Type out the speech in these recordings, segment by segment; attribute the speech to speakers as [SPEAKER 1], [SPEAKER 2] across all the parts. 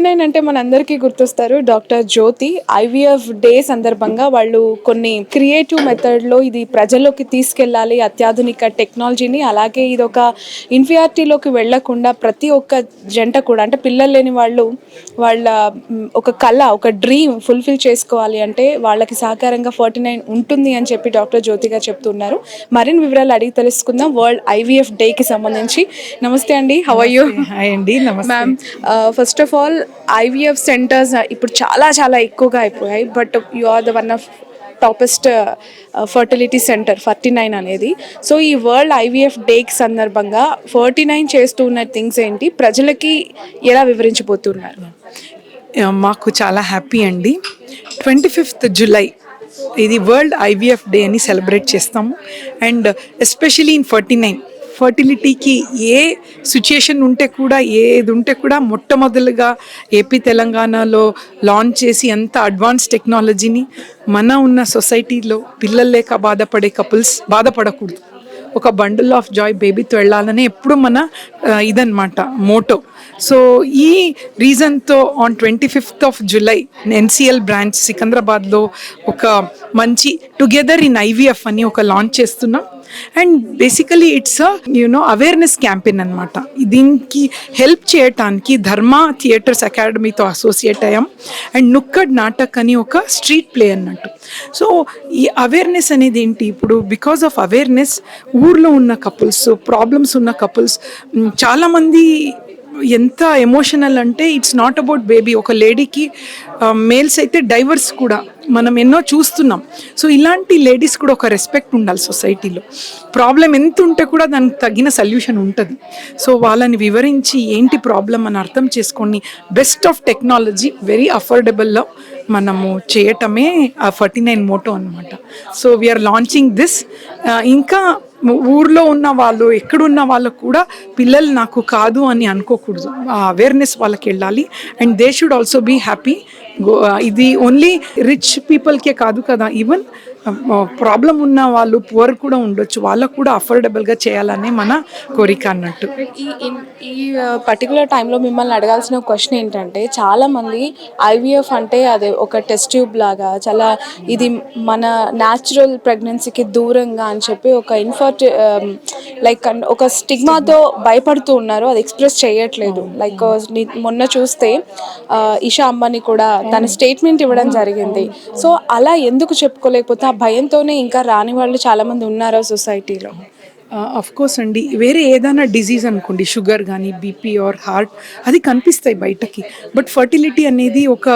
[SPEAKER 1] Forty nine అంటే మనందరికీ గుర్తొస్తారు డాక్టర్ జ్యోతి. ఐవీఎఫ్ డే సందర్భంగా వాళ్ళు కొన్ని క్రియేటివ్ మెథడ్లో ఇది ప్రజల్లోకి తీసుకెళ్ళాలి అత్యాధునిక టెక్నాలజీని అలాగే ఇది ఒక ఇన్ఫియారిటీలోకి వెళ్ళకుండా ప్రతి ఒక్క జంట కూడా అంటే పిల్లలు లేని వాళ్ళు వాళ్ళ ఒక కళ ఒక డ్రీమ్ ఫుల్ఫిల్ చేసుకోవాలి అంటే వాళ్ళకి సహకారంగా ఫార్టీ నైన్ ఉంటుంది అని చెప్పి డాక్టర్ జ్యోతి గారు చెప్తున్నారు. మరిన్ని వివరాలు అడిగి తెలుసుకుందాం. వరల్డ్ ఐవీఎఫ్ డేకి సంబంధించి. నమస్తే అండి హవ్ యూ?
[SPEAKER 2] హాయ్ అండి
[SPEAKER 1] ma'am first of all IVF centres ఇప్పుడు చాలా చాలా ఎక్కువగా అయిపోయాయి. But you are the one of topest fertility centre forty nine అనేది. సో ఈ వరల్డ్ ఐవీఎఫ్ డేకి సందర్భంగా ఫార్టీ నైన్ చేస్తూ ఉన్న థింగ్స్ ఏంటి? ప్రజలకి ఎలా వివరించబోతున్నారు?
[SPEAKER 2] మాకు చాలా హ్యాపీ అండి. ట్వంటీ ఫిఫ్త్ జులై ఇది వరల్డ్ ఐవీఎఫ్ డే అని సెలబ్రేట్ చేస్తాము. And especially in forty nine ఫర్టిలిటీకి ఏ సిచ్యుయేషన్ ఉంటే కూడా ఏది ఉంటే కూడా మొట్టమొదలుగా ఏపీ తెలంగాణలో లాంచ్ చేసి ఎంత అడ్వాన్స్ టెక్నాలజీని మన ఉన్న సొసైటీలో పిల్లలు లేక బాధపడే కపుల్స్ బాధపడకూడదు. ఒక బండిల్ ఆఫ్ జాయ్ బేబీతో వెళ్ళాలని ఎప్పుడు మన ఆ, ఇదన్నమాట మోటో సో ఈ రీజన్తో on twenty fifth of July NCL branch సికింద్రాబాద్లో ఒక మంచి టుగెదర్ ఇన్ ఐవీఎఫ్ అని ఒక లాంచ్ చేస్తున్నాం. And basically it's you know awareness campaign అనమాట దీనికి హెల్ప్ చేయటానికి ధర్మ థియేటర్స్ అకాడమీతో అసోసియేట్ అయ్యాం. అండ్ నుక్కడ్ నాటక్ అని ఒక స్ట్రీట్ ప్లే అన్నట్టు. సో ఈ అవేర్నెస్ అనేది ఏంటి? ఇప్పుడు బికాస్ ఆఫ్ అవేర్నెస్ ఊర్లో ఉన్న కపుల్స్ ప్రాబ్లమ్స్ ఉన్న కపుల్స్ చాలామంది ఎంత ఎమోషనల్ అంటే ఇట్స్ నాట్ అబౌట్ బేబీ ఒక లేడీకి మేల్స్ అయితే డైవర్స్ కూడా. మనం ఎన్నో చూస్తున్నాం. సో ఇలాంటి లేడీస్ కూడా ఒక రెస్పెక్ట్ ఉండాలి సొసైటీలో. ప్రాబ్లం ఎంత ఉంటే కూడా దానికి తగిన సొల్యూషన్ ఉంటుంది. సో వాళ్ళని వివరించి ఏంటి ప్రాబ్లం అని అర్థం చేసుకొని బెస్ట్ ఆఫ్ టెక్నాలజీ వెరీ అఫోర్డబుల్లో మనము చేయటమే ఆ ఫార్టీ నైన్ మోటో అనమాట so we are launching this ఇంకా ఊర్లో ఉన్న వాళ్ళు ఎక్కడున్న వాళ్ళకు కూడా పిల్లలు నాకు కాదు అని అనుకోకూడదు. ఆ అవేర్నెస్ వాళ్ళకి వెళ్ళాలి. And they should also be happy ఇది ఓన్లీ రిచ్ పీపుల్కే కాదు కదా ఈవెన్ ప్రాబ్లం ఉన్న వాళ్ళు పువర్ కూడా ఉండొచ్చు. వాళ్ళకు కూడా అఫోర్డబుల్గా చేయాలనే మన కోరిక అన్నట్టు.
[SPEAKER 1] ఈ ఈ పర్టికులర్ టైంలో మిమ్మల్ని అడగాల్సిన క్వశ్చన్ ఏంటంటే చాలామంది ఐవీఎఫ్ అంటే అది ఒక టెస్ట్ ట్యూబ్ లాగా చాలా ఇది మన న్యాచురల్ ప్రెగ్నెన్సీకి దూరంగా అని చెప్పి ఒక ఇన్ఫర్ట్ లైక్ um, ఒక స్టిగ్మాతో భయపడుతూ ఉన్నారు. అది ఎక్స్ప్రెస్ చేయట్లేదు. లైక్ uh, మొన్న చూస్తే ఇషా అమ్మని కూడా తన స్టేట్మెంట్ ఇవ్వడం జరిగింది. సో అలా ఎందుకు చెప్పుకోలేకపోతే ఆ భయంతోనే ఇంకా రాని వాళ్ళు చాలామంది ఉన్నారా సొసైటీలో.
[SPEAKER 2] కోర్స్ అండి. వేరే ఏదైనా డిజీజ్ అనుకోండి షుగర్ కానీ బీపీ ఆర్ హార్ట్ అది కనిపిస్తాయి బయటకి. బట్ ఫర్టిలిటీ అనేది ఒక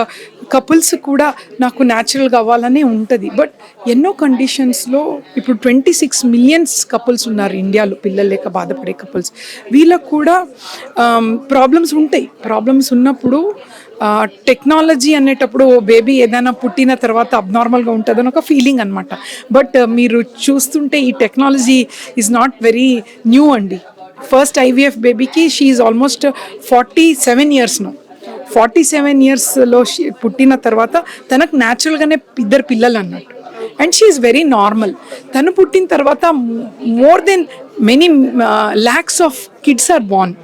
[SPEAKER 2] కపుల్స్ కూడా నాకు న్యాచురల్గా అవ్వాలనే ఉంటుంది. బట్ ఎన్నో కండిషన్స్లో ఇప్పుడు ట్వంటీ సిక్స్ మిలియన్స్ కపుల్స్ ఉన్నారు ఇండియాలో పిల్లలు లేక బాధపడే కపుల్స్ వీళ్ళకు కూడా um, ప్రాబ్లమ్స్ ఉంటాయి. ప్రాబ్లమ్స్ ఉన్నప్పుడు టెక్నాలజీ అనేటప్పుడు బేబీ ఏదైనా పుట్టిన తర్వాత అబ్నార్మల్గా ఉంటుందని ఒక ఫీలింగ్ అనమాట బట్ మీరు చూస్తుంటే ఈ technology is not very new అండి. ఫస్ట్ ఐవీఎఫ్ బేబీకి షీఈ్ ఆల్మోస్ట్ ఫార్టీ సెవెన్ ఇయర్స్ను ఫార్టీ సెవెన్ ఇయర్స్లో పుట్టిన తర్వాత తనకు న్యాచురల్గానే ఇద్దరు పిల్లలు అన్నట్టు. అండ్ షీఈ్ వెరీ నార్మల్ తను పుట్టిన తర్వాత more than many lakhs of kids are born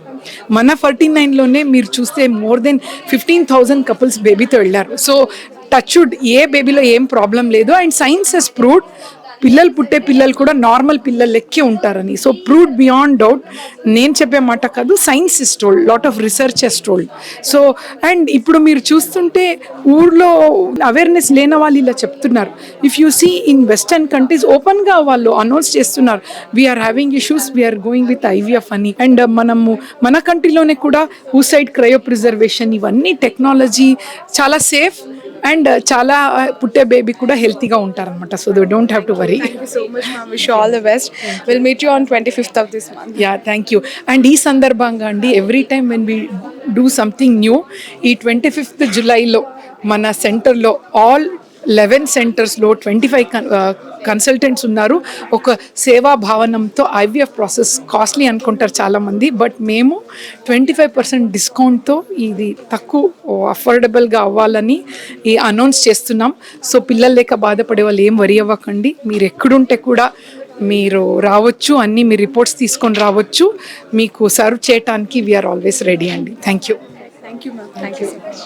[SPEAKER 2] మన ఫార్టీ నైన్లోనే మీరు చూస్తే more than fifteen thousand couples బేబీతో వెళ్ళారు. సో టచ్డ్ ఏ బేబీలో ఏం ప్రాబ్లం లేదు. అండ్ సైన్స్ హెస్ ప్రూవ్డ్ పిల్లలు పుట్టే పిల్లలు కూడా నార్మల్ పిల్లలు లెక్కే ఉంటారని. సో ప్రూవ్డ్ బియాండ్ డౌట్ నేను చెప్పే మాట కాదు science is told lot of research is told so and ఇప్పుడు మీరు చూస్తుంటే ఊర్లో అవేర్నెస్ లేని వాళ్ళు ఇలా చెప్తున్నారు. If you see in western countries ఓపెన్గా వాళ్ళు అనౌన్స్ చేస్తున్నారు we are having issues we are going with IVF అని. అండ్ uh, మనము మన కంట్రీలోనే కూడా హూసైడ్ క్రయో ప్రిజర్వేషన్ ఇవన్నీ టెక్నాలజీ చాలా సేఫ్ అండ్ చాలా పుట్టే బేబీ కూడా హెల్తీగా ఉంటారనమాట so they don't have to worry
[SPEAKER 1] so much wish all the best will meet you on twenty fifth of this month
[SPEAKER 2] yeah thank you and ఈ సందర్భంగా అండి every time when we do something new ఈ twenty fifth జులైలో మన సెంటర్లో all eleven సెంటర్స్లో twenty five consultants ఉన్నారు. ఒక సేవా భావనంతో ఐవీఎఫ్ ప్రాసెస్ కాస్ట్లీ అనుకుంటారు చాలామంది బట్ మేము ట్వంటీ ఫైవ్ పర్సెంట్ డిస్కౌంట్తో ఇది తక్కువ అఫోర్డబుల్గా అవ్వాలని ఈ అనౌన్స్ చేస్తున్నాం. సో పిల్లలు లేక బాధపడే వాళ్ళు ఏం వరి అవ్వకండి. మీరు ఎక్కడుంటే కూడా మీరు రావచ్చు అన్నీ మీ రిపోర్ట్స్ తీసుకొని రావచ్చు. మీకు సర్వ్ చేయటానికి వీఆర్ ఆల్వేస్ రెడీ అండి. Thank you
[SPEAKER 1] thank you ma'am thank you so much